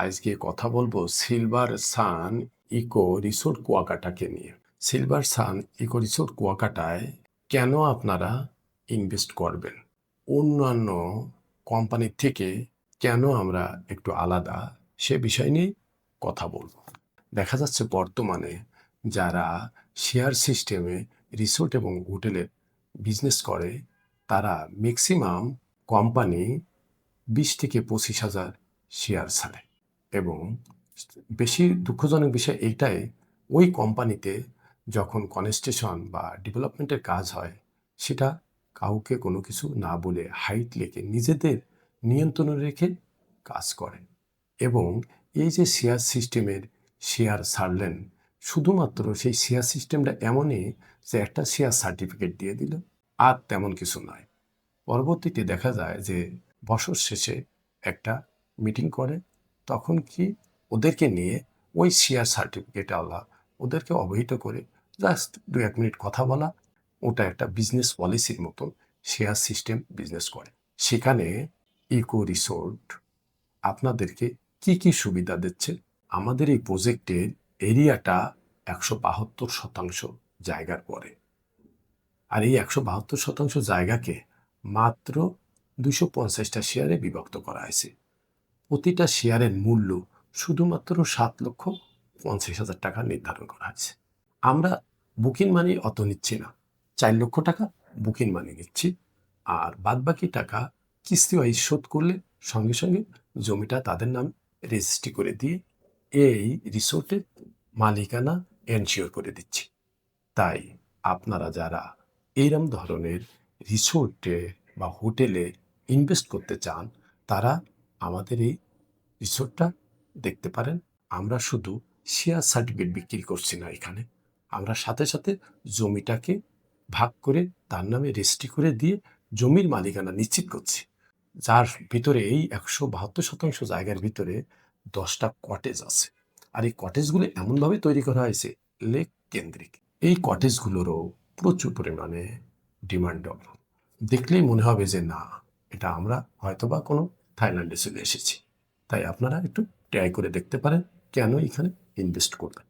আজকে কথা বলব সিলভার সান ইকো রিসোর্ট কুয়াকাটাকে নিয়ে। সিলভার সান ইকো রিসোর্ট কুয়াকাটায় কেন আপনারা ইনভেস্ট করবেন? অন্যান্য কোম্পানির থেকে কেন আমরা একটু আলাদা সে বিষয় নিয়ে কথা বলব। দেখা যাচ্ছে বর্তমানে যারা শেয়ার সিস্টেমে রিসোর্ট এবং হোটেলের বিজনেস করে, তারা ম্যাক্সিমাম কোম্পানি বিশ থেকে পঁচিশ হাজার শেয়ার ছাড়ে। এবং বেশি দুঃখজনক বিষয় এইটাই, ওই কোম্পানিতে যখন কনস্ট্রাকশন বা ডেভেলপমেন্টের কাজ হয়, সেটা কাউকে কোনো কিছু না বলে হাইট লেখে নিজেদের নিয়ন্ত্রণে রেখে কাজ করে। এবং এই যে শেয়ার সিস্টেমের শেয়ার ছাড়লেন শুধুমাত্র সেই শেয়ার সিস্টেমটা এমনই যে একটা শেয়ার সার্টিফিকেট দিয়ে দিল, আর তেমন কিছু নয়। পরবর্তীতে দেখা যায় যে বছর শেষে একটা মিটিং করে তখন কি ওদেরকে নিয়ে ওই শেয়ার সার্টিফিকেট আলা ওদেরকে অবহিত করে জাস্ট দু এক মিনিট কথা বলা, ওটা একটা বিজনেস পলিসির মতন শেয়ার সিস্টেম বিজনেস করে। সেখানে ইকো রিসোর্ট আপনাদেরকে কি কি সুবিধা দিচ্ছে? আমাদের এই প্রজেক্টের এরিয়াটা একশো বাহাত্তর শতাংশ জায়গার পরে। আর এই একশো বাহাত্তর শতাংশ জায়গাকে মাত্র দুশো পঞ্চাশটা শেয়ারে বিভক্ত করা হয়েছে। প্রতিটা শেয়ারের মূল্য শুধুমাত্র সাত লক্ষ পঞ্চাশ হাজার টাকা নির্ধারণ করা হয়েছে। আমরা বুকিং মানি অত নিচ্ছি না। চার লক্ষ টাকা বুকিং মানি নিচ্ছি। আর বাদবাকি টাকা কিস্তি ওয়াইজ শোধ করলে সঙ্গে সঙ্গে জমিটা তাদের নাম রেজিস্ট্রি করে দিয়ে এই রিসোর্টের মালিকানা এনশিওর করে দিচ্ছি। তাই আপনারা যারা এইরম ধরনের রিসোর্টে বা হোটেলে ইনভেস্ট করতে চান, তারা আমাদের এই রিসোর্টটা দেখতে পারেন। আমরা শুধু শেয়ার সার্টিফিকেট বিক্রি করছি না এখানে। আমরা সাথে সাথে জমিটাকে ভাগ করে, তার নামে রেজিস্ট্রি করে দিয়ে জমির মালিকানা নিশ্চিত করছি। যার ভিতরে এই একশো বাহাত্তর শতাংশ জায়গার ভিতরে দশটা কটেজ আছে। আর এই কটেজগুলো এমনভাবে তৈরি করা হয়েছে লেক কেন্দ্রিক। এই কটেজগুলোরও প্রচুর পরিমাণে ডিমান্ড দেখলেই মনে হবে যে না, এটা আমরা হয়তোবা কোনো থাইল্যান্ডে চলে এসেছি। তাই আপনারা একটু ট্রাই করে দেখতে পারেন কেন এখানে ইনভেস্ট করবেন।